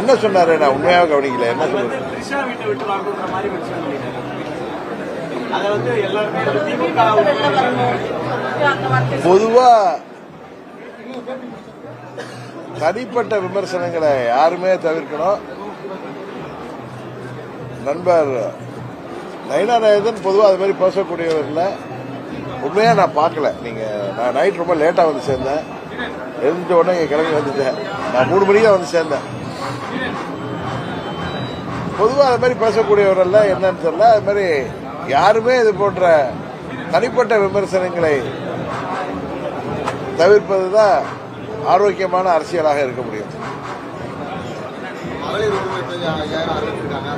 என்ன சொன்னாரு? நான் உண்மையாக கவனிக்கல. என்ன திமுக பொதுவா தனிப்பட்ட விமர்சனங்களை யாருமே தவிர்க்கணும். நண்பர் நயனாராயதன் பொதுவாக அது மாதிரி பேசக்கூடியவர் இல்லை. உண்மையா நான் பார்க்கல. நீங்க நான் நைட் ரொம்ப லேட்டா வந்து சேர்ந்தேன். எழுந்துட்ட உடனே இங்க கிளம்பி வந்துட்டேன். நான் மூணு மணிக்கு தான் வந்து சேர்ந்தேன். பொதுவாக அது மாதிரி பேசக்கூடியவரெல்லாம் என்னன்னு தெரியல. அது மாதிரி யாருமே இது போன்ற தனிப்பட்ட விமர்சனங்களை தவிர்ப்பது தான் ஆரோக்கியமான அரசியலாக இருக்க முடியும். ஐயாயிரம் அறிவிச்சிருக்காங்க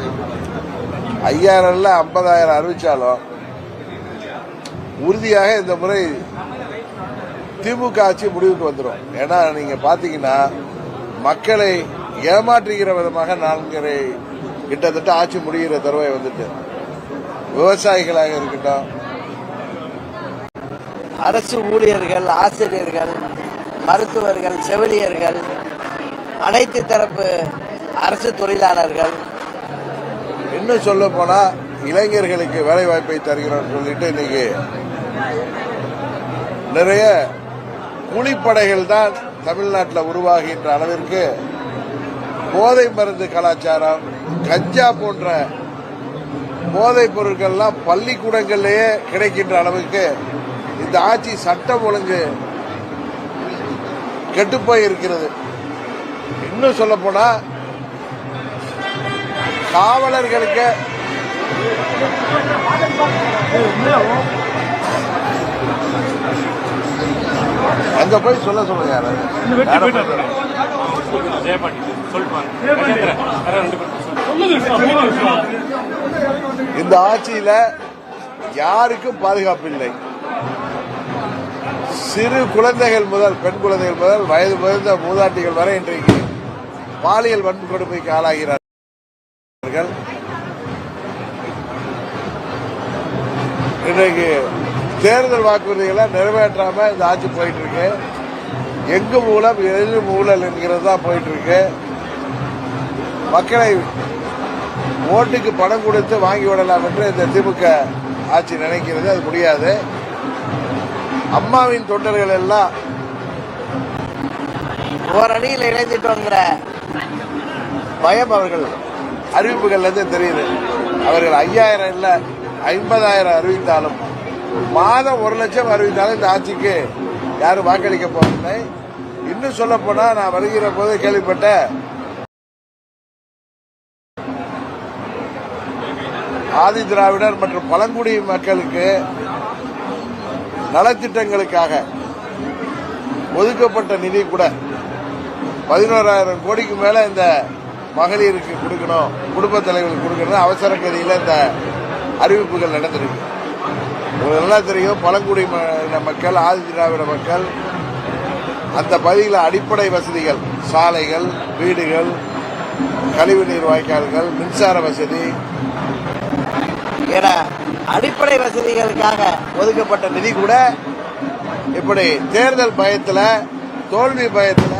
ஐம்பதாயிரம் அறிவிச்சாலும் உறுதியாக இந்த முறை திமுக ஆட்சி முடிவுக்கு வந்துடும் ஏன்னா நீங்க பாத்தீங்கன்னா மக்களை ஏமாற்றுகிற விதமாக நான்கரை கிட்டத்தட்ட ஆட்சி முடிகிற தருவாய் வந்துட்டு. விவசாயிகளாக இருக்கட்டும் அரசு ஊழியர்கள் ஆசிரியர்கள் மருத்துவர்கள் செவிலியர்கள் அனைத்து தரப்பு அரசு தொழிலாளர்கள். இன்னும் சொல்ல போனா இளைஞர்களுக்கு வேலை வாய்ப்பை தருகிறோம் சொல்லிட்டு இன்னைக்கு நிறைய கூலிப்படைகள் தான் தமிழ்நாட்டில் உருவாகின்ற அளவிற்கு போதை மருந்து கலாச்சாரம் கஞ்சா போன்ற போதைப் பொருட்கள்லாம் பள்ளிக்கூடங்களிலேயே கிடைக்கின்ற அளவுக்கு இந்த ஆட்சி சட்டம் ஒழுங்கு கெட்டுப்போய் இருக்கிறது இன்னும் சொல்ல போனா காவலர்களுக்கு அங்க போய் சொல்ல சொல்லுங்க. இந்த ஆட்சியில யாருக்கும் பாதுகாப்பு இல்லை. சிறு குழந்தைகள் முதல் பெண் குழந்தைகள் முதல் வயது முதிர்ந்த மூதாட்டிகள் வரை இன்றைக்கு பாலியல் வன்கொடுமைக்கு ஆளாகிறார்கள். இன்றைக்கு தேர்தல் வாக்குறுதிகளை நிறைவேற்றாம இந்த ஆட்சி போயிட்டு இருக்கு எங்கு மூலம் எது ஊழல் என்கிறது தான் போயிட்டு இருக்கு மக்களை ஓட்டுக்கு பணம் கொடுத்து வாங்கி விடலாம் என்று இந்த திமுக ஆட்சி நினைக்கிறது. அது முடியாது. அம்மாவின் தொண்டர்கள் எல்லாம் ஓரணியில் இணைந்துட்டோங்கிற பயம் அவர்கள் அறிவிப்புகள்ல இருந்து தெரியுது. அவர்கள் ஐயாயிரம் இல்லை ஐம்பதாயிரம் அறிவித்தாலும் மாதம் ஒரு லட்சம் அறிவித்தாலும் இந்த ஆட்சிக்கு யாரும் வாக்களிக்க போவதில்லை. இன்னும் சொல்ல போனா நான் வருகிற போது கேள்விப்பட்ட ஆதி திராவிடர் மற்றும் பழங்குடி மக்களுக்கு நலத்திட்டங்களுக்காக ஒதுக்கப்பட்ட நிதி கூட பதினோராயிரம் கோடிக்கு மேல இந்த மகளிருக்கு கொடுக்கணும் குடும்ப தலைவர்களுக்கு கொடுக்கணும் அவசர கதியில இந்த அறிவிப்புகள் நடந்திருக்கு. உங்களுக்கு நல்லா தெரியும் பழங்குடி மக்கள் ஆதி திராவிட மக்கள் அந்த பகுதியில் அடிப்படை வசதிகள் சாலைகள் வீடுகள் கழிவுநீர் வாய்க்கால்கள் மின்சார வசதி. என அடிப்படை வசதிகளுக்காக ஒதுக்கப்பட்ட நிதி கூட இப்படி தேர்தல் பயத்தில் தோல்வி பயத்தில்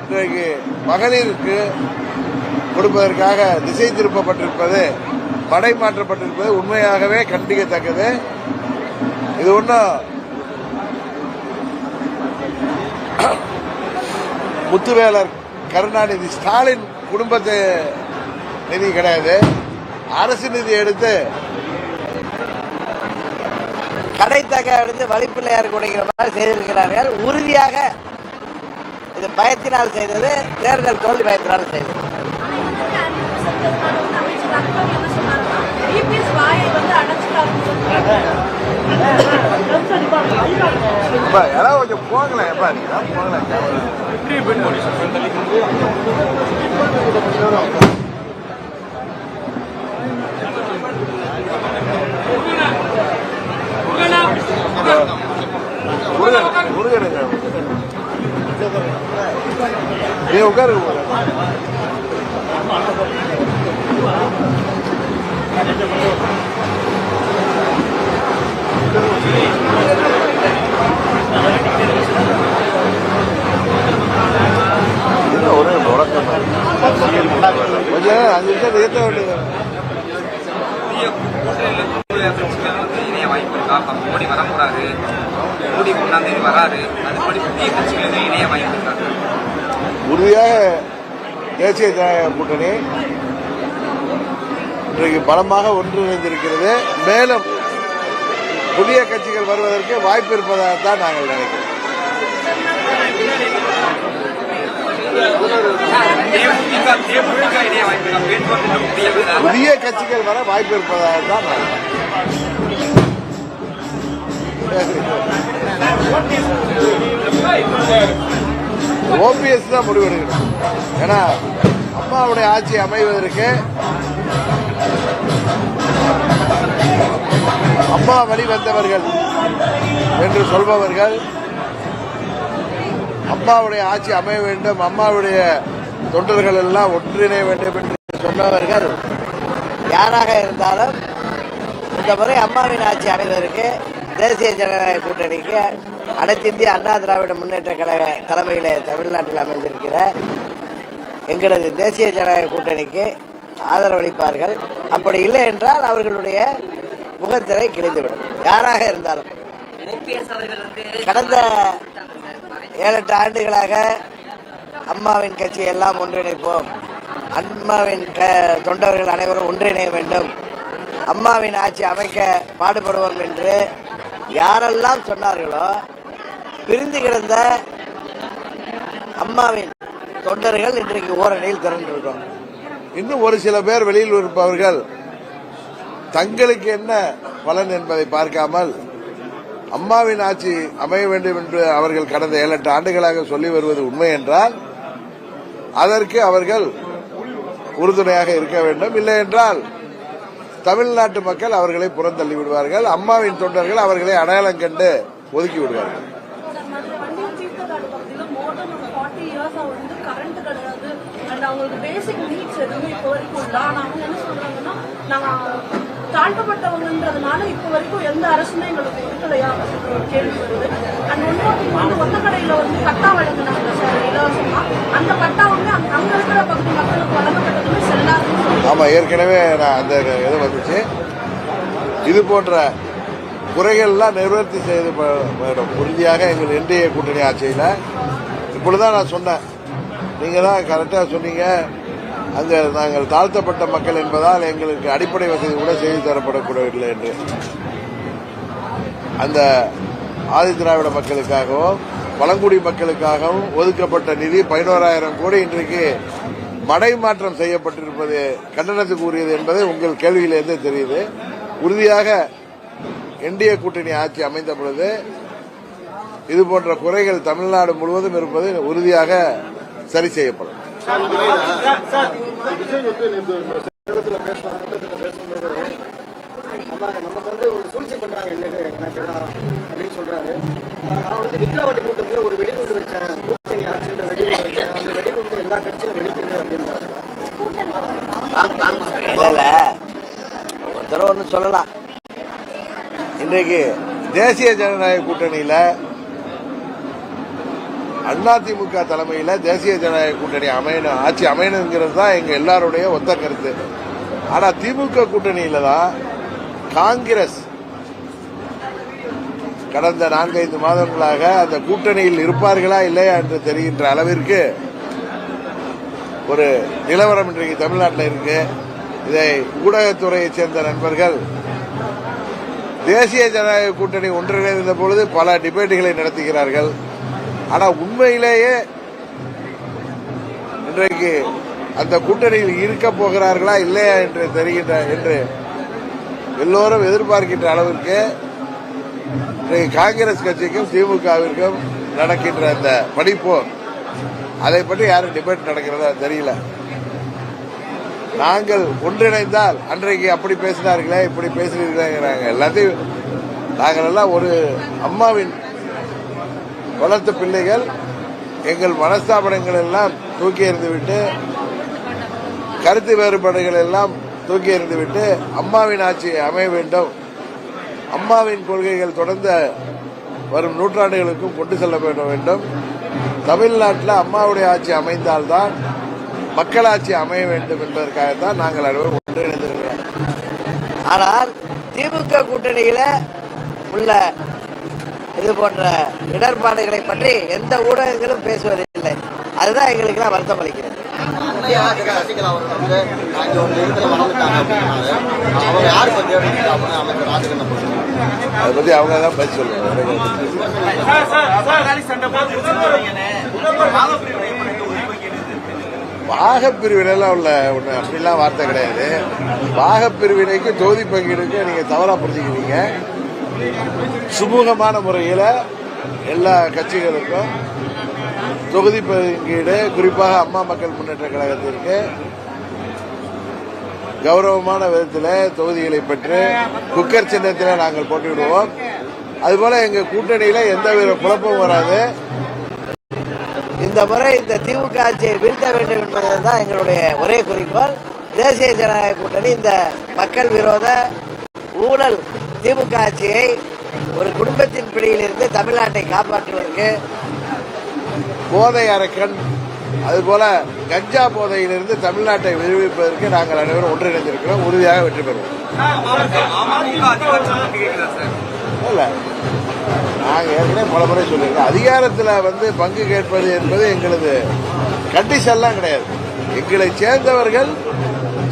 இன்றைக்கு மகளிருக்கு கொடுப்பதற்காக திசை திருப்பப்பட்டிருப்பது படை மாற்றப்பட்டிருப்பது உண்மையாகவே கண்டிக்கத்தக்கது. இது ஒன்றும் முத்துவேலர் கருணாநிதி ஸ்டாலின் குடும்பத்து நிதி கிடையாது. அரசு நிதி எடுத்து கடைத்தக எடுத்து வழிப்பிள்ளையார் குடைக்கிற மாதிரி செய்திருக்கிறார்கள். உறுதியாக இது பயத்தினால் செய்தது தேர்தல் தோல்வி பயத்தினால் செய்தது. அப்பா, யாராவது கொஞ்சம் போகலாம் எப்பா நீங்க போங்களேன் முருகன் முருகனுங்க நீ உட்காருங்க முருகன். என்ன ஒரே முழக்கம் இல்ல அஞ்சு நிமிஷம் நிறுத்த வேண்டியது. புதிய கூட்டணியில் வந்து இணைய வாய்ப்பு இருக்கா அப்ப மோடி வர போறாரு மோடி ஒன்றாம் தேதி வராரு அதுபடி புதிய கட்சிகள் எதுவும் இணைய வாய்ப்பு இருக்கா உறுதியாக தேசிய ஜனநாயக கூட்டணி இன்றைக்கு பலமாக ஒன்றிணைந்திருக்கிறது. மேலும் புதிய கட்சிகள் வருவதற்கு வாய்ப்பு இருப்பதாகத்தான் நாங்கள் நினைக்கிறோம். புதிய கட்சிகள் வர வாய்ப்பு இருப்பதாகத்தான் தான் ஓபிஎஸ் தான் முடிவெடுக்கணும் ஏன்னா அம்மாவுடைய ஆட்சி அமைவதற்கு அம்மா வழி வந்தவர்கள் என்று சொல்பவர்கள் அம்மாவுடைய ஆட்சி அமைய வேண்டும் அம்மாவுடைய தொண்டர்கள் எல்லாம் ஒன்றிணைய வேண்டும் என்று சொன்னவர்கள் யாராக இருந்தாலும் இந்த முறை அம்மாவின் ஆட்சி அமைவதற்கு தேசிய ஜனநாயக கூட்டணிக்கு அனைத்து இந்திய அண்ணா திராவிட முன்னேற்ற கழக தலைமையில் தமிழ்நாட்டில் அமைந்திருக்கிற எங்களது தேசிய ஜனநாயக கூட்டணிக்கு ஆதரவளிப்பார்கள் அப்படி இல்லை என்றால் அவர்களுடைய முகத்திரை கிழிந்துவிடும். யாராக இருந்தாலும். கடந்த ஏழு எட்டு ஆண்டுகளாக அம்மாவின் கட்சி எல்லாம் ஒன்றிணைப்போம். அம்மாவின் க- தொண்டர்கள் அனைவரும் ஒன்றிணைய வேண்டும். அம்மாவின் ஆட்சி அமைக்க பாடுபடுவோம் என்று யாரெல்லாம் சொன்னார்களோ பிரிந்து கிடந்த அம்மாவின் தொண்டர்கள் இன்றைக்கு ஓரணியில் திரண்டிருக்கோம். இன்னும் ஒரு சில பேர் வெளியில் இருப்பவர்கள் தங்களுக்கு என்ன பலன் என்பதை பார்க்காமல் அம்மாவின் ஆட்சி அமைய வேண்டும் என்று அவர்கள் கடந்த ஏழு எட்டு ஆண்டுகளாக சொல்லி வருவது உண்மை என்றால் அதற்கு அவர்கள் உறுதுணையாக இருக்க வேண்டும். இல்லை என்றால் தமிழ்நாட்டு மக்கள் அவர்களை புறந்தள்ளி விடுவார்கள். அம்மாவின் தொண்டர்கள் அவர்களை அடையாளம் கண்டு ஒதுக்கி விடுவார்கள். அவங்களுக்கு பேசிக் நீட்ஸ் எதுவுமே இப்போ வரைக்கும் இல்லை ஆனால் அவங்க என்ன சொல்றாங்கன்னா நாங்கள் தாழ்த்தப்பட்டவங்கன்றதுனால இப்போ வரைக்கும் எந்த அரசுமே எங்களுக்கு கொடுக்கலையா? ஒரு கேள்வி வருது. அண்ட் ஒன்றாவது வந்து ஒத்தக்கடையில் வந்து பட்டா வழங்கினாங்க சார் இலவசமா. அந்த பட்டா வந்து அங்க இருக்கிற பகுதி மக்களுக்கு வழங்கப்பட்டதுமே செல்லாதுன்னு ஆமா ஏற்கனவே நான் அந்த இது வந்துச்சு. இது போன்ற குறைகள்லாம் நிவர்த்தி செய்து மேடம். உறுதியாக எங்கள் என்டிஏ கூட்டணி ஆட்சியில். இப்பொழுதுதான் நான் சொன்னேன். நீங்கள் தான் கரெக்டாக சொன்னீங்க. அங்கே நாங்கள் தாழ்த்தப்பட்ட மக்கள் என்பதால் எங்களுக்கு அடிப்படை வசதி கூட செய்து தரப்படக்கூடவில்லை என்று. அந்த ஆதி திராவிட மக்களுக்காகவும் பழங்குடி மக்களுக்காகவும் ஒதுக்கப்பட்ட நிதி பதினோராயிரம் கோடி இன்றைக்கு மடை மாற்றம் செய்யப்பட்டிருப்பது கண்டனத்துக்கு உரியது என்பது உங்கள் கேள்வியிலிருந்து தெரியுது. உறுதியாக என்டிஏ கூட்டணி ஆட்சி அமைந்த பொழுது இதுபோன்ற குறைகள் தமிழ்நாடு முழுவதும் இருப்பது உறுதியாக சரி செய்யப்படும். நம்ம வந்து ஒரு சூழ்ச்சி பண்றாங்க அப்படின்னு சொல்றாரு நான் வந்து ஒரு வெடிகுண்டு வச்சேன் கூட்டணி ஆட்சியில் வெடிகுண்டு வச்சேன் அந்த வெடிகுண்டு எல்லா வெடிக்குது ஒன்று சொல்லலாம். இன்றைக்கு தேசிய ஜனநாயக கூட்டணியில அதிமுக தலைமையில் தேசிய ஜனநாயக கூட்டணி அமையணும். ஆட்சி அமையணுங்கிறது தான் எங்கள் எல்லாருடைய ஒத்த கருத்து. ஆனால் திமுக கூட்டணியில் தான் காங்கிரஸ் கடந்த நான்கைந்து மாதங்களாக அந்த கூட்டணியில் இருப்பார்களா இல்லையா என்று தெரிகின்ற அளவிற்கு ஒரு நிலவரம் இன்றைக்கு தமிழ்நாட்டில் இருக்கு. இதை ஊடகத்துறையைச் சேர்ந்த நண்பர்கள் தேசிய ஜனநாயக கூட்டணி ஒன்றிணைந்த பொழுது பல டிபேட்டுகளை நடத்துகிறார்கள். ஆனா உண்மையிலேயே இன்றைக்கு அந்த கூட்டணியில் இருக்க போகிறார்களா இல்லையா என்று தெரிகின்ற என்று எல்லோரும் எதிர்பார்க்கின்ற அளவிற்கு இன்றைக்கு காங்கிரஸ் கட்சிக்கும் திமுகவிற்கும் நடக்கின்ற அந்த படிப்போர் அதை பற்றி யாரும் டிபேட் நடக்கிறதா தெரியல. நாங்கள் ஒன்றிணைந்தால் அன்றைக்கு அப்படி பேசினார்களே இப்படி பேசுகிறீர்களேங்கிறாங்க. எல்லாத்தையும் நாங்கள் எல்லாம் ஒரு அம்மாவின் வளர்த்த பிள்ளைகள் எங்கள் மனஸ்தாபனங்கள் எல்லாம் தூக்கி எறிந்துவிட்டு கருத்து வேறுபாடுகள் எல்லாம் தூக்கி எறிந்துவிட்டு அம்மாவின் ஆட்சி அமைய வேண்டும். அம்மாவின் கொள்கைகள் தொடர்ந்த வரும் நூற்றாண்டுகளுக்கும் கொண்டு செல்ல வேண்டும் தமிழ்நாட்டில் அம்மாவுடைய ஆட்சி அமைந்தால்தான் மக்களாட்சி அமைய வேண்டும் என்பதற்காகத்தான் நாங்கள் அனைவரும் ஒன்றிணைந்திருக்கிறோம். ஆனால் திமுக கூட்டணியில் உள்ள இது போன்ற இடர்பாடுகளை பற்றி எந்த ஊடகங்களும் பேசுவதில்லை. அதுதான் எங்களுக்கு வருத்தம் அளிக்கிறது. அதை பத்தி அவங்க தான் பதில் தெரியாது. பாகப்பிரிவினைலாம் உள்ள ஒன்று அப்படிலாம் வார்த்தை கிடையாது. பாகப்பிரிவினைக்கு தொகுதி பங்கீடுக்கு நீங்க தவறா புரிஞ்சுக்கிறீங்க. சுமூகமான முறையில் எல்லா கட்சிகளுக்கும் தொகுதி பங்கீடு குறிப்பாக அம்மா மக்கள் முன்னேற்ற கழகத்திற்கு கௌரவமான விதத்தில் தொகுதிகளை பெற்று குக்கர் சின்னத்தில் நாங்கள் போட்டியிடுவோம். அதுபோல எங்க கூட்டணியில எந்த வித குழப்பமும் வராது. இந்த முறை இந்த திமுக ஆட்சியை வீழ்த்த வேண்டும் என்பதுதான் எங்களுடைய ஒரே குறிக்கோள். தேசிய ஜனநாயக கூட்டணி இந்த மக்கள் விரோத ஊழல் திமுக ஆட்சியை ஒரு குடும்பத்தின் பிடியிலிருந்து தமிழ்நாட்டை காப்பாற்றுவதற்கு போதை அரக்கன் அதுபோல கஞ்சா போதையிலிருந்து தமிழ்நாட்டை விடுவிப்பதற்கு நாங்கள் அனைவரும் ஒன்றிணைந்திருக்கிறோம். உறுதியாக வெற்றி பெறுவோம். இல்லை நாங்கள் ஏற்கனவே பல முறை சொல்லியிருக்கோம். அதிகாரத்தில் வந்து பங்கு கேட்பது என்பது எங்களது கண்டிஷன்லாம் கிடையாது. எங்களை சேர்ந்தவர்கள்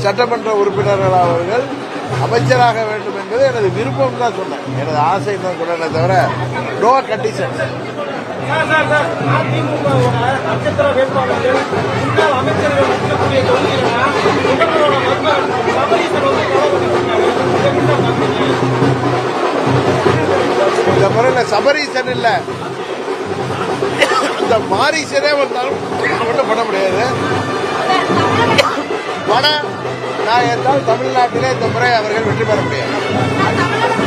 சட்டமன்ற உறுப்பினர்கள் அவர்கள் அமைச்சராக வேண்டும் என்பது எனது விருப்பம் தான் சொன்னேன். எனது ஆசை தான் சொன்னேனே தவிர நோ கண்டிஷன் இந்த முறையில் சபரீசன் இல்ல. இந்த மாரீசனே வந்தாலும் ஒன்றும் பண்ண முடியாது பண நான் என்றால் தமிழ்நாட்டிலே இந்த முறை அவர்கள் வெற்றி பெற முடியாது.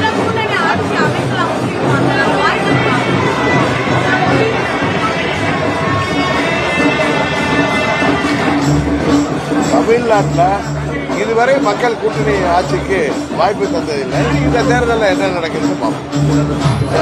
தமிழ்நாட்டில் இதுவரை மக்கள் கூட்டணி ஆட்சிக்கு வாய்ப்பு தந்ததில்லை. இந்த தேர்தலில் என்ன நடக்குதுன்னு பார்ப்போம்